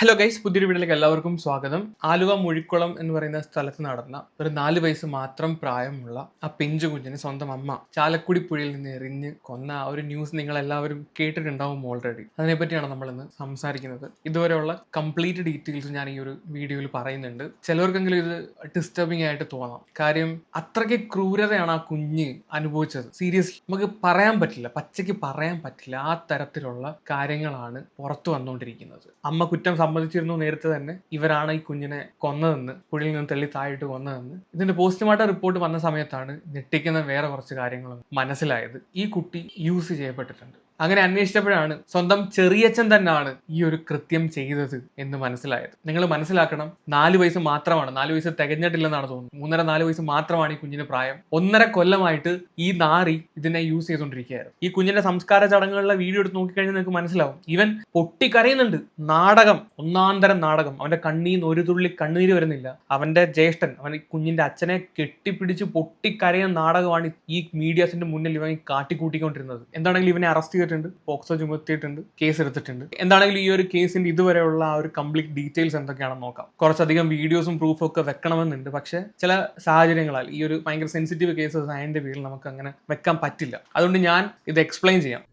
Hello guys പുതിയൊരു വീട്ടിലേക്ക് എല്ലാവർക്കും സ്വാഗതം. ആലുവ മുഴിക്കുളം എന്ന് പറയുന്ന സ്ഥലത്ത് നടന്ന ഒരു നാല് വയസ്സ് മാത്രം പ്രായമുള്ള ആ പിഞ്ചു കുഞ്ഞിന് സ്വന്തം അമ്മ ചാലക്കുടി പുഴയിൽ നിന്ന് എറിഞ്ഞ് കൊന്ന ആ ഒരു ന്യൂസ് നിങ്ങൾ എല്ലാവരും കേട്ടിട്ടുണ്ടാവും ഓൾറെഡി അതിനെപ്പറ്റിയാണ് നമ്മൾ ഇന്ന് സംസാരിക്കുന്നത്. ഇതുവരെയുള്ള കംപ്ലീറ്റ് ഡീറ്റെയിൽസ് ഞാൻ ഈ ഒരു വീഡിയോയിൽ പറയുന്നുണ്ട്. ചിലവർക്കെങ്കിലും ഇത് ഡിസ്റ്റർബിംഗ് ആയിട്ട് തോന്നാം. കാര്യം അത്രയ്ക്ക് ക്രൂരതയാണ് ആ കുഞ്ഞ് അനുഭവിച്ചത്. സീരിയസ്ലി നമുക്ക് പറയാൻ പറ്റില്ല പച്ചയ്ക്ക് പറയാൻ പറ്റില്ല ആ തരത്തിലുള്ള കാര്യങ്ങളാണ് പുറത്തു വന്നുകൊണ്ടിരിക്കുന്നത്. അമ്മ കുറ്റം സമ്മതിച്ചിരുന്നു നേരത്തെ തന്നെ. ഇവരാണ് ഈ കുഞ്ഞിനെ കൊന്നതെന്ന് പുഴയിൽ നിന്ന് തള്ളി താഴിട്ട് കൊന്നതെന്ന്. ഇതിന്റെ പോസ്റ്റ്മോർട്ടം റിപ്പോർട്ട് വന്ന സമയത്താണ് ഞെട്ടിക്കുന്ന വേറെ കുറച്ച് കാര്യങ്ങളും മനസ്സിലായത്. ഈ കുട്ടി യൂസ് ചെയ്യപ്പെട്ടിട്ടുണ്ട്. അങ്ങനെ അന്വേഷിച്ചപ്പോഴാണ് സ്വന്തം ചെറിയച്ഛൻ തന്നെയാണ് ഈ ഒരു കൃത്യം ചെയ്തത് എന്ന് മനസ്സിലായത്. നിങ്ങൾ മനസ്സിലാക്കണം നാല് വയസ്സ് മാത്രമാണ് നാല് വയസ്സ് തികഞ്ഞിട്ടില്ലെന്നാണ് തോന്നുന്നത്. മൂന്നര നാല് വയസ്സ് മാത്രമാണ് ഈ കുഞ്ഞിന്റെ പ്രായം. ഒന്നര കൊല്ലമായിട്ട് ഈ നാറി ഇതിനെ യൂസ് ചെയ്തുകൊണ്ടിരിക്കുകയായിരുന്നു. ഈ കുഞ്ഞിന്റെ സംസ്കാര ചടങ്ങുകളിലെ വീഡിയോ എടുത്ത് നോക്കിക്കഴിഞ്ഞാൽ നിങ്ങൾക്ക് മനസ്സിലാവും. ഇവൻ പൊട്ടിക്കരയുന്നുണ്ട്. നാടകം ഒന്നാന്തരം നാടകം. അവന്റെ കണ്ണീന്ന് ഒരു തുള്ളി കണ്ണീര് വരുന്നില്ല. അവന്റെ ജ്യേഷ്ഠൻ അവൻ കുഞ്ഞിന്റെ അച്ഛനെ കെട്ടിപ്പിടിച്ച് പൊട്ടിക്കരയുന്ന നാടകമാണ് ഈ മീഡിയാസിന്റെ മുന്നിൽ ഇവൻ കാട്ടിക്കൂട്ടിക്കൊണ്ടിരുന്നത്. എന്താണെങ്കിലും ഇവനെ അറസ്റ്റ് ചെയ്തിട്ടുണ്ട് പോക്സോ ചുമത്തിയിട്ടുണ്ട് കേസ് എടുത്തിട്ടുണ്ട്. എന്താണെങ്കിലും ഈ ഒരു കേസിന്റെ ഇതുവരെയുള്ള ആ ഒരു കംപ്ലീറ്റ് ഡീറ്റെയിൽസ് എന്തൊക്കെയാണെന്ന് നോക്കാം. കുറച്ചധികം വീഡിയോസും പ്രൂഫും ഒക്കെ വെക്കണമെന്നുണ്ട്. പക്ഷേ ചില സാഹചര്യങ്ങളാൽ ഈ ഒരു ഭയങ്കര സെൻസിറ്റീവ് കേസസ് ആയതിന്റെ പേരിൽ നമുക്ക് അങ്ങനെ വെക്കാൻ പറ്റില്ല. അതുകൊണ്ട് ഞാൻ ഇത് എക്സ്പ്ലെയിൻ ചെയ്യാം.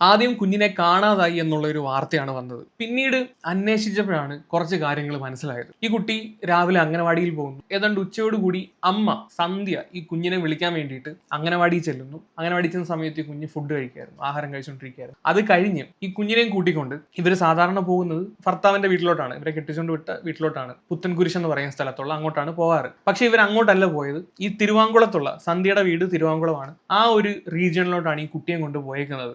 ആദ്യം കുഞ്ഞിനെ കാണാതായി എന്നുള്ള ഒരു വാർത്തയാണ് വന്നത്. പിന്നീട് അന്വേഷിച്ചപ്പോഴാണ് കുറച്ച് കാര്യങ്ങൾ മനസ്സിലായത്. ഈ കുട്ടി രാവിലെ അംഗനവാടിയിൽ പോകുന്നു. ഏതാണ്ട് ഉച്ചയോടുകൂടി അമ്മ സന്ധ്യ ഈ കുഞ്ഞിനെ വിളിക്കാൻ വേണ്ടിയിട്ട് അംഗനവാടിയിൽ ചെല്ലുന്നു. അംഗനവാടി ചെന്ന സമയത്ത് ഈ കുഞ്ഞ് ഫുഡ് കഴിക്കായിരുന്നു ആഹാരം കഴിച്ചുകൊണ്ടിരിക്കുകയായിരുന്നു അത് കഴിഞ്ഞ് ഈ കുഞ്ഞിനെയും കൂട്ടിക്കൊണ്ട് ഇവർ സാധാരണ പോകുന്നത് ഭർത്താവിന്റെ വീട്ടിലോട്ടാണ്. ഇവരെ കെട്ടിച്ചുകൊണ്ട് വിട്ട വീട്ടിലോട്ടാണ്. പുത്തൻകുരിശ് എന്ന് പറയുന്ന സ്ഥലത്തുള്ള അങ്ങോട്ടാണ് പോകാറ്. പക്ഷെ ഇവർ അങ്ങോട്ടല്ല പോയത്. ഈ തിരുവാങ്കുളത്തുള്ള സന്ധ്യയുടെ വീട് തിരുവാങ്കുളമാണ്. ആ ഒരു റീജിയണിലോട്ടാണ് ഈ കുട്ടിയെ കൊണ്ട് പോയേക്കുന്നത്.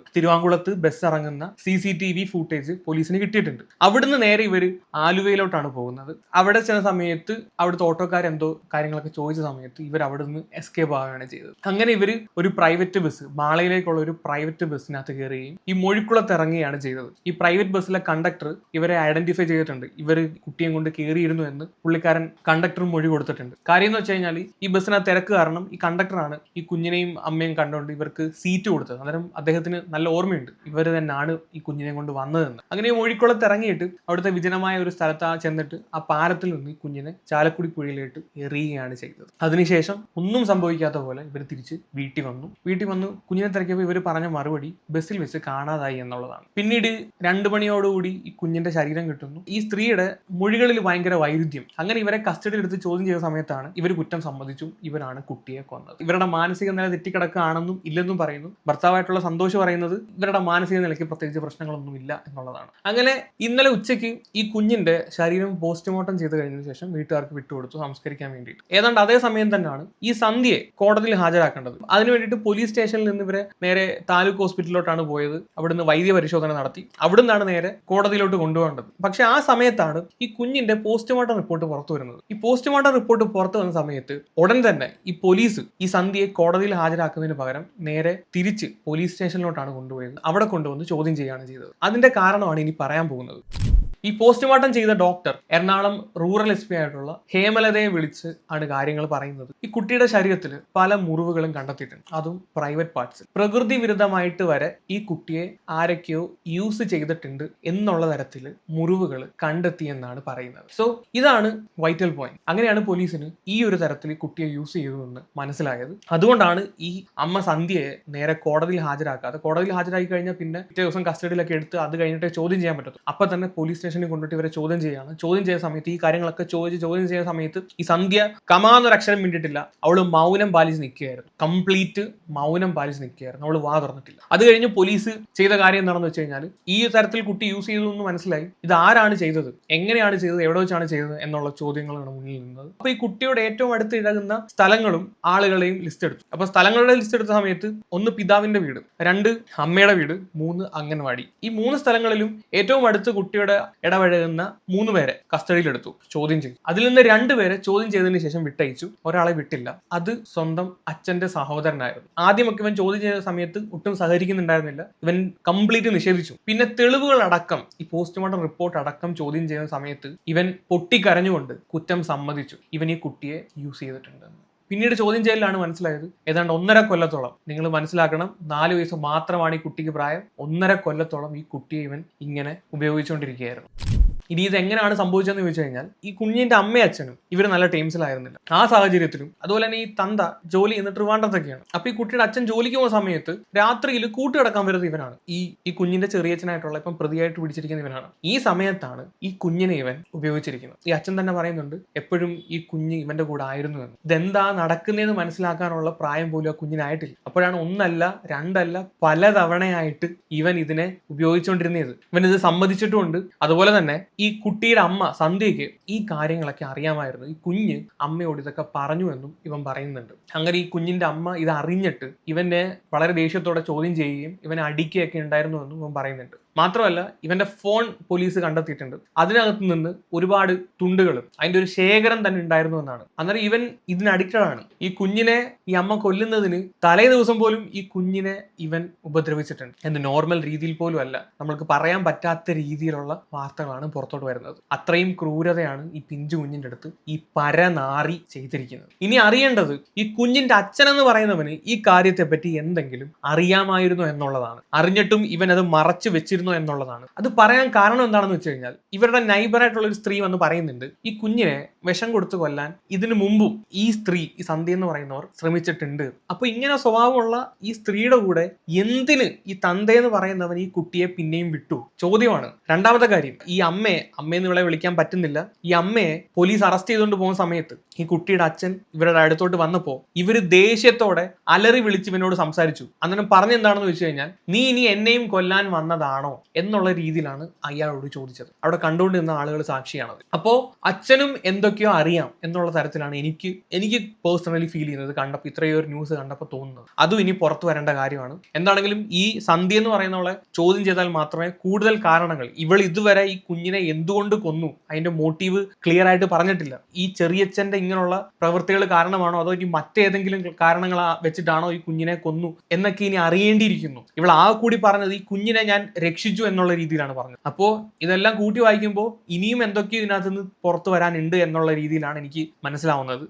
തിരുവാങ്കുളത്ത് ബസ് ഇറങ്ങുന്ന C C T V footage പോലീസിന് കിട്ടിയിട്ടുണ്ട്. അവിടുന്ന് നേരെ ഇവർ ആലുവയിലോട്ടാണ് പോകുന്നത്. അവിടെ ചെന്ന സമയത്ത് അവിടുത്തെ ഓട്ടോക്കാരെന്തോ കാര്യങ്ങളൊക്കെ ചോദിച്ച സമയത്ത് ഇവർ അവിടെ നിന്ന് എസ്കേപ്പ് ആവുകയാണ് ചെയ്തത്. അങ്ങനെ ഇവർ ഒരു പ്രൈവറ്റ് ബസ് മാളയിലേക്കുള്ള ഒരു പ്രൈവറ്റ് ബസ്സിനകത്ത് കയറുകയും ഈ മൊഴിക്കുളത്ത് ഇറങ്ങുകയാണ് ചെയ്തത്. ഈ പ്രൈവറ്റ് ബസ്സിലെ കണ്ടക്ടർ ഇവരെ ഐഡന്റിഫൈ ചെയ്തിട്ടുണ്ട്. ഇവർ കുട്ടിയെ കൊണ്ട് കയറിയിരുന്നു എന്ന് പുള്ളിക്കാരൻ കണ്ടക്ടർ മൊഴി കൊടുത്തിട്ടുണ്ട്. കാര്യം എന്ന് വെച്ച് കഴിഞ്ഞാൽ ഈ ബസ്സിനകത്ത് തിരക്ക് കാരണം ഈ കണ്ടക്ടറാണ് ഈ കുഞ്ഞിനെയും അമ്മയും കണ്ടുകൊണ്ട് ഇവർക്ക് സീറ്റ് കൊടുത്തത്. അന്നേരം അദ്ദേഹത്തിന് നല്ല ഓർമ്മയുണ്ട്. ഇവർ തന്നെയാണ് ഈ കുഞ്ഞിനെ കൊണ്ട് വന്നതെന്ന്. അങ്ങനെ ഈ മൊഴിക്കുളത്ത് ഇറങ്ങിയിട്ട് അവിടുത്തെ വിജനമായ ഒരു സ്ഥലത്ത് ചെന്നിട്ട് ആ പാലത്തിൽ നിന്ന് ഈ കുഞ്ഞിനെ ചാലക്കുടി പുഴയിലേക്ക് എറിയുകയാണ് ചെയ്തത്. അതിനുശേഷം ഒന്നും സംഭവിക്കാത്ത പോലെ ഇവർ തിരിച്ച് വീട്ടിൽ വന്നു. വീട്ടിൽ വന്നു കുഞ്ഞിനെ തിരക്കിയപ്പോൾ ഇവർ പറഞ്ഞ മറുപടി ബസ്സിൽ വെച്ച് കാണാതായി എന്നുള്ളതാണ്. പിന്നീട് രണ്ടു മണിയോടുകൂടി ഈ കുഞ്ഞിന്റെ ശരീരം കിട്ടുന്നു. ഈ സ്ത്രീയുടെ മൊഴികളിൽ ഭയങ്കര വൈരുദ്ധ്യം. അങ്ങനെ ഇവരെ കസ്റ്റഡിയിൽ എടുത്ത് ചോദ്യം ചെയ്ത സമയത്താണ് ഇവർ കുറ്റം സമ്മതിച്ചു ഇവരാണ് കുട്ടിയെ കൊന്നത്. ഇവരുടെ മാനസിക നില തെറ്റിക്കിടക്കുകയാണെന്നും ഇല്ലെന്നും പറയുന്നു. ഭർത്താവായിട്ടുള്ള സന്തോഷം പറയുന്നത് ഇവരുടെ മാനസിക നിലയ്ക്ക് പ്രത്യേകിച്ച് പ്രശ്നങ്ങളൊന്നും ഇല്ല എന്നുള്ളതാണ്. അങ്ങനെ ഇന്നലെ ഉച്ചയ്ക്ക് ഈ കുഞ്ഞിന്റെ ശരീരം പോസ്റ്റ്മോർട്ടം ചെയ്ത് കഴിഞ്ഞതിന് ശേഷം വീട്ടുകാർക്ക് വിട്ടുകൊടുത്തു സംസ്കരിക്കാൻ വേണ്ടിയിട്ട്. ഏതാണ്ട് അതേ സമയം തന്നെയാണ് ഈ സന്ധ്യയെ കോടതിയിൽ ഹാജരാക്കേണ്ടത്. അതിനു വേണ്ടിയിട്ട് പോലീസ് സ്റ്റേഷനിൽ നിന്ന് ഇവരെ നേരെ താലൂക്ക് ഹോസ്പിറ്റലിലോട്ടാണ് പോയത്. അവിടുന്ന് വൈദ്യ പരിശോധന നടത്തി. അവിടുന്നാണ് നേരെ കോടതിയിലോട്ട് കൊണ്ടുപോകേണ്ടത്. പക്ഷെ ആ സമയത്താണ് ഈ കുഞ്ഞിന്റെ പോസ്റ്റ്മോർട്ടം റിപ്പോർട്ട് പുറത്തു വരുന്നത്. ഈ പോസ്റ്റ്മോർട്ടം റിപ്പോർട്ട് പുറത്തു വന്ന സമയത്ത് ഉടൻ തന്നെ ഈ പോലീസ് ഈ സന്ധ്യയെ കോടതിയിൽ ഹാജരാക്കുന്നതിന് പകരം നേരെ തിരിച്ച് പോലീസ് സ്റ്റേഷനിലോട്ടാണ് കൊണ്ടുപോയത്. അവിടെ കൊണ്ടുവന്ന് ചോദ്യം ചെയ്യുകയാണ് ചെയ്തത്. അതിന്റെ കാരണമാണ് ഇനി പറയാൻ പോകുന്നത്. ഈ പോസ്റ്റ്മോർട്ടം ചെയ്ത doctor Ernakulam rural S P ആയിട്ടുള്ള ഹേമലതയെ വിളിച്ച് ആണ് കാര്യങ്ങൾ പറയുന്നത്. ഈ കുട്ടിയുടെ ശരീരത്തിൽ പല മുറിവുകളും കണ്ടെത്തിയിട്ടുണ്ട്. അതും പ്രൈവറ്റ് പാർട്സിൽ പ്രകൃതി വിരുദ്ധമായിട്ട് വരെ ഈ കുട്ടിയെ ആരൊക്കെയോ യൂസ് ചെയ്തിട്ടുണ്ട് എന്നുള്ള തരത്തിൽ മുറിവുകൾ കണ്ടെത്തിയെന്നാണ് പറയുന്നത്. സോ ഇതാണ് വൈറ്റൽ പോയിന്റ് അങ്ങനെയാണ് പോലീസിന് ഈ ഒരു തരത്തിൽ കുട്ടിയെ യൂസ് ചെയ്തതെന്ന് മനസ്സിലായത്. അതുകൊണ്ടാണ് ഈ അമ്മ സന്ധ്യയെ നേരെ കോടതിയിൽ ഹാജരാക്കാതെ കോടതിയിൽ ഹാജരാക്കി കഴിഞ്ഞാൽ പിന്നെ പിറ്റേ ദിവസം കസ്റ്റഡിയിലൊക്കെ എടുത്ത് അത് കഴിഞ്ഞിട്ട് ചോദ്യം ചെയ്യാൻ പറ്റത്തു അപ്പൊ തന്നെ പോലീസ് സ്റ്റേഷനിൽ കൊണ്ടിട്ട് ഇവരെ ചോദ്യം ചെയ്യുകയാണ് ചോദ്യം ചെയ്യുന്ന സമയത്ത് ഈ കാര്യങ്ങളൊക്കെ ചോദിച്ച് ചോദ്യം ചെയ്യുന്ന സമയത്ത് ഈ സന്ധ്യ കമാന്നൊരു അക്ഷരം മിണ്ടിട്ടില്ല അവൾ മൗനം പാലിച്ച് നിൽക്കുകയായിരുന്നു കംപ്ലീറ്റ് മൗനം പാലിച്ച് നിൽക്കുകയായിരുന്നു അവൾ വാ തുറന്നിട്ടില്ല. അത് കഴിഞ്ഞ് പോലീസ് ചെയ്ത കാര്യം എന്താണെന്ന് വെച്ച് കഴിഞ്ഞാൽ ഈ തരത്തിൽ കുട്ടി യൂസ് ചെയ്തു എന്ന് മനസ്സിലായി. ഇത് ആരാണ് ചെയ്തത്? എങ്ങനെയാണ് ചെയ്തത്? എവിടെ വെച്ചാണ് ചെയ്തത്? എന്നുള്ള ചോദ്യങ്ങളാണ് മുന്നിൽ നിന്നത്. അപ്പൊ ഈ കുട്ടിയുടെ ഏറ്റവും അടുത്ത് ഇഴകുന്ന സ്ഥലങ്ങളും ആളുകളെയും ലിസ്റ്റ് എടുത്തു. അപ്പൊ സ്ഥലങ്ങളുടെ ലിസ്റ്റ് എടുത്ത സമയത്ത് ഒന്ന് പിതാവിന്റെ വീട് രണ്ട് അമ്മയുടെ വീട് മൂന്ന് അംഗൻവാടി. ഈ മൂന്ന് സ്ഥലങ്ങളിലും ഏറ്റവും അടുത്ത് കുട്ടിയുടെ ഇടപഴകുന്ന മൂന്ന് പേരെ കസ്റ്റഡിയിലെടുത്തു ചോദ്യം ചെയ്തു. അതിൽ നിന്ന് രണ്ടുപേരെ ചോദ്യം ചെയ്തതിന് ശേഷം വിട്ടയച്ചു. ഒരാളെ വിട്ടില്ല. അത് സ്വന്തം അച്ഛന്റെ സഹോദരനായിരുന്നു. ആദ്യമൊക്കെ ഇവൻ ചോദ്യം ചെയ്ത സമയത്ത് ഒട്ടും സഹകരിക്കുന്നുണ്ടായിരുന്നില്ല. ഇവൻ കംപ്ലീറ്റ് നിഷേധിച്ചു. പിന്നെ തെളിവുകൾ അടക്കം ഈ പോസ്റ്റ്മോർട്ടം റിപ്പോർട്ട് അടക്കം ചോദ്യം ചെയ്യുന്ന സമയത്ത് ഇവൻ പൊട്ടിക്കരഞ്ഞുകൊണ്ട് കുറ്റം സമ്മതിച്ചു. ഇവൻ ഈ കുട്ടിയെ യൂസ് ചെയ്തിട്ടുണ്ട്. പിന്നീട് ചോദ്യം ചെയ്യലിലാണ് മനസ്സിലായത്. ഏതാണ്ട് ഒന്നര കൊല്ലത്തോളം നിങ്ങൾ മനസ്സിലാക്കണം നാല് വയസ്സ് മാത്രമാണ് ഈ കുട്ടിക്ക് പ്രായം. ഒന്നര കൊല്ലത്തോളം ഈ കുട്ടിയെ ഇവൻ ഇങ്ങനെ ഉപയോഗിച്ചുകൊണ്ടിരിക്കുകയായിരുന്നു. ഇനി ഇത് എങ്ങനെയാണ് സംഭവിച്ചതെന്ന് ചോദിച്ചു കഴിഞ്ഞാൽ ഈ കുഞ്ഞിന്റെ അമ്മയും അച്ഛനും ഇവർ നല്ല ടീംസിലായിരുന്നില്ല. ആ സാഹചര്യത്തിലും അതുപോലെ തന്നെ ഈ തന്ത ജോലി ചെയ്യുന്ന ട്രിവാൻഡ്രത്തൊക്കെയാണ്. അപ്പൊ ഈ കുട്ടിയുടെ അച്ഛൻ ജോലിക്ക് പോകുന്ന സമയത്ത് രാത്രിയിൽ കൂട്ടുകിടക്കാൻ വരുന്നത് ഇവനാണ്. ഈ ഈ കുഞ്ഞിന്റെ ചെറിയച്ഛനായിട്ടുള്ള ഇപ്പം പ്രതിയായിട്ട് പിടിച്ചിരിക്കുന്ന ഇവനാണ്. ഈ സമയത്താണ് ഈ കുഞ്ഞിനെ ഇവൻ ഉപയോഗിച്ചിരിക്കുന്നത്. ഈ അച്ഛൻ തന്നെ പറയുന്നുണ്ട് എപ്പോഴും ഈ കുഞ്ഞ് ഇവന്റെ കൂടെ ആയിരുന്നു എന്ന്. ഇതെന്താ നടക്കുന്നതെന്ന് മനസ്സിലാക്കാനുള്ള പ്രായം പോലും ആ കുഞ്ഞിനായിട്ടില്ല. അപ്പോഴാണ് ഒന്നല്ല രണ്ടല്ല പല തവണയായിട്ട് ഇവൻ ഇതിനെ ഉപയോഗിച്ചുകൊണ്ടിരുന്നത്. ഇവൻ ഇത് സമ്മതിച്ചിട്ടുമുണ്ട്. അതുപോലെ തന്നെ കുട്ടിയുടെ അമ്മ സന്ധ്യയ്ക്ക് ഈ കാര്യങ്ങളൊക്കെ അറിയാമായിരുന്നു. ഈ കുഞ്ഞ് അമ്മയോട് ഇതൊക്കെ പറഞ്ഞു എന്നും ഇവൻ പറയുന്നുണ്ട്. അങ്ങനെ ഈ കുഞ്ഞിന്റെ അമ്മ ഇത് അറിഞ്ഞിട്ട് ഇവനെ വളരെ ദേഷ്യത്തോടെ ചോദ്യം ചെയ്യുകയും ഇവനെ അടിക്കുകയൊക്കെ ഉണ്ടായിരുന്നു എന്നും ഇവൻ പറയുന്നുണ്ട്. മാത്രമല്ല ഇവന്റെ ഫോൺ പോലീസ് കണ്ടെത്തിയിട്ടുണ്ട്. അതിനകത്ത് നിന്ന് ഒരുപാട് തുണ്ടുകളും അതിന്റെ ഒരു ശേഖരം തന്നെ ഉണ്ടായിരുന്നു എന്നാണ്. അന്നേരം ഇവൻ ഇതിന് അഡിക്റ്റഡ് ആണ്. ഈ കുഞ്ഞിനെ ഈ അമ്മ കൊല്ലുന്നതിന് തലേ ദിവസം പോലും ഈ കുഞ്ഞിനെ ഇവൻ ഉപദ്രവിച്ചിട്ടുണ്ട്. എന്ത് നോർമൽ രീതിയിൽ പോലും അല്ല. നമ്മൾക്ക് പറയാൻ പറ്റാത്ത രീതിയിലുള്ള വാർത്തകളാണ് പുറത്തോട്ട് വരുന്നത്. അത്രയും ക്രൂരതയാണ് ഈ പിഞ്ചു കുഞ്ഞിന്റെ അടുത്ത് ഈ പരനാറി ചെയ്തിരിക്കുന്നത്. ഇനി അറിയേണ്ടത് ഈ കുഞ്ഞിന്റെ അച്ഛൻ എന്ന് പറയുന്നവന് ഈ കാര്യത്തെ പറ്റി എന്തെങ്കിലും അറിയാമായിരുന്നു എന്നുള്ളതാണ്. അറിഞ്ഞിട്ടും ഇവൻ അത് മറച്ചു വെച്ചിരുന്നോ എന്നുള്ളതാണ്. അത് പറയാൻ കാരണം എന്താണെന്ന് വെച്ച് കഴിഞ്ഞാൽ ഇവരുടെ നൈബറായിട്ടുള്ള ഒരു സ്ത്രീ വന്ന് പറയുന്നുണ്ട് ഈ കുഞ്ഞിനെ വിഷം കൊടുത്തു കൊല്ലാൻ ഇതിനു മുമ്പും ഈ സ്ത്രീ ഈ സന്ധ്യ എന്ന് പറയുന്നവർ ശ്രമിച്ചിട്ടുണ്ട്. അപ്പൊ ഇങ്ങനെ സ്വഭാവമുള്ള ഈ സ്ത്രീയുടെ കൂടെ എന്തിന് ഈ തന്തയെന്ന് പറയുന്നവൻ ഈ കുട്ടിയെ പിന്നെയും വിട്ടു? ചോദ്യമാണ്. രണ്ടാമത്തെ കാര്യം ഈ അമ്മയെ അമ്മയെന്ന് ഇവളെ വിളിക്കാൻ പറ്റുന്നില്ല. ഈ അമ്മയെ പോലീസ് അറസ്റ്റ് ചെയ്തുകൊണ്ട് പോകുന്ന സമയത്ത് ഈ കുട്ടിയുടെ അച്ഛൻ ഇവരുടെ അടുത്തോട്ട് വന്നപ്പോ ഇവർ ദേഷ്യത്തോടെ അലറി വിളിച്ച് ഇവനോട് സംസാരിച്ചു. അന്നേരം പറഞ്ഞെന്താണെന്ന് വെച്ച് കഴിഞ്ഞാൽ നീ ഇനി എന്നെയും കൊല്ലാൻ വന്നതാണോ? എന്നുള്ള രീതിയിലാണ് അയാളോട് ചോദിച്ചത്. അവിടെ കണ്ടുകൊണ്ടിരുന്ന ആളുകൾ സാക്ഷിയാണത്. അപ്പോൾ അച്ഛനും എന്തൊക്കെയോ അറിയാം എന്നുള്ള തരത്തിലാണ് എനിക്ക് എനിക്ക് പേഴ്സണലി ഫീൽ ചെയ്യുന്നത് കണ്ടപ്പോൾ ഇത്രയോ ഒരു ന്യൂസ് കണ്ടപ്പോൾ തോന്നുന്നത്. അതും ഇനി പുറത്തു വരേണ്ട കാര്യമാണ്. എന്താണെങ്കിലും ഈ സന്ധ്യ എന്ന് പറയുന്നവളെ ചോദ്യം ചെയ്താൽ മാത്രമേ കൂടുതൽ കാരണങ്ങൾ ഇവൾ ഇതുവരെ ഈ കുഞ്ഞിനെ എന്തുകൊണ്ട് കൊന്നു? അതിന്റെ മോട്ടീവ് ക്ലിയർ ആയിട്ട് പറഞ്ഞിട്ടില്ല. ഈ ചെറിയച്ഛന്റെ ഇങ്ങനെയുള്ള പ്രവൃത്തികൾ കാരണമാണോ? അതോ ഇനി മറ്റേതെങ്കിലും കാരണങ്ങൾ വെച്ചിട്ടാണോ ഈ കുഞ്ഞിനെ കൊന്നു എന്നൊക്കെ ഇനി അറിയേണ്ടിയിരിക്കുന്നു. ഇവൾ ആ കൂടി പറഞ്ഞത് ഈ കുഞ്ഞിനെ ഞാൻ രക്ഷിച്ചു എന്നുള്ള രീതിയിലാണ് പറഞ്ഞത്. അപ്പോൾ ഇതെല്ലാം കൂട്ടി വായിക്കുമ്പോൾ ഇനിയും എന്തൊക്കെയോ ഇതിനകത്ത് നിന്ന് പുറത്തു വരാനുണ്ട് എന്നുള്ള രീതിയിലാണ് എനിക്ക് മനസ്സിലാവുന്നത്.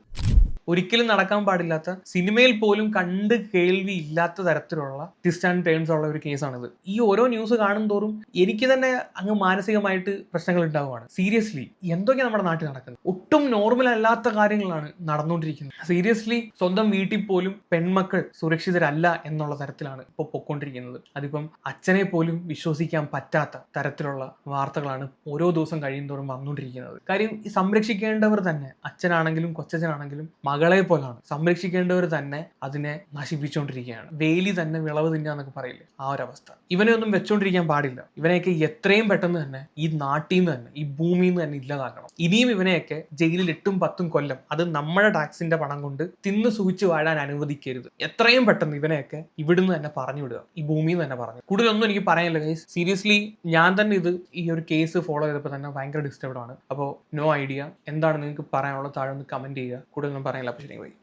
ഒരിക്കലും നടക്കാൻ പാടില്ലാത്ത സിനിമയിൽ പോലും കണ്ട് കേൾവി ഇല്ലാത്ത തരത്തിലുള്ള ട്വിസ്റ്റ് ആൻഡ് ടേൺസ് ഉള്ള ഒരു കേസാണിത്. ഈ ഓരോ ന്യൂസ് കാണും തോറും എനിക്ക് തന്നെ അങ്ങ് മാനസികമായിട്ട് പ്രശ്നങ്ങൾ ഉണ്ടാവുകയാണ്. സീരിയസ്ലി എന്തൊക്കെയാണ് നമ്മുടെ നാട്ടിൽ നടക്കുന്നത്? ഒട്ടും നോർമൽ അല്ലാത്ത കാര്യങ്ങളാണ് നടന്നുകൊണ്ടിരിക്കുന്നത്. സീരിയസ്ലി സ്വന്തം വീട്ടിൽ പോലും പെൺമക്കൾ സുരക്ഷിതരല്ല എന്നുള്ള തരത്തിലാണ് ഇപ്പോൾ പൊക്കോണ്ടിരിക്കുന്നത്. അതിപ്പം അച്ഛനെ പോലും വിശ്വസിക്കാൻ പറ്റാത്ത തരത്തിലുള്ള വാർത്തകളാണ് ഓരോ ദിവസം കഴിയുന്തോറും വന്നുകൊണ്ടിരിക്കുന്നത്. കാര്യം ഈ സംരക്ഷിക്കേണ്ടവർ തന്നെ. അച്ഛനാണെങ്കിലും കൊച്ചച്ഛനാണെങ്കിലും മകളെ പോലാണ്. സംരക്ഷിക്കേണ്ടവർ തന്നെ അതിനെ നശിപ്പിച്ചുകൊണ്ടിരിക്കുകയാണ് വേലി തന്നെ വിളവ് തിന്നാന്നൊക്കെ പറയില്ലേ? ആ ഒരു അവസ്ഥ ഇവനെ ഒന്നും വെച്ചോണ്ടിരിക്കാൻ പാടില്ല. ഇവനെയൊക്കെ എത്രയും പെട്ടെന്ന് തന്നെ ഈ നാട്ടിൽ നിന്ന് തന്നെ ഈ ഭൂമിയിൽ നിന്ന് തന്നെ ഇല്ലാതാക്കണം. ഇനിയും ഇവനെയൊക്കെ ജയിലിൽ എട്ടും പത്തും കൊല്ലം അത് നമ്മുടെ ടാക്സിന്റെ പണം കൊണ്ട് തിന്ന് സൂചിച്ച് വാഴാൻ അനുവദിക്കരുത്. എത്രയും പെട്ടെന്ന് ഇവനെയൊക്കെ ഇവിടുന്ന് തന്നെ പറഞ്ഞു വിടുക. ഈ ഭൂമിയിൽ തന്നെ പറഞ്ഞു. കൂടുതലൊന്നും എനിക്ക് പറയാനില്ല ഗൈസ് സീരിയസ്ലി ഞാൻ തന്നെ ഇത് ഈ ഒരു കേസ് ഫോളോ ചെയ്തപ്പോൾ തന്നെ ഭയങ്കര ഡിസ്റ്റർബ്ഡ് ആണ്. അപ്പോൾ നോ ഐഡിയ എന്താണ് നിങ്ങൾക്ക് പറയാനുള്ളത് താഴെ ഒന്ന് കമന്റ് ചെയ്യുക. കൂടുതലൊന്നും പറയാനില്ല ir lá pro Jiren Way.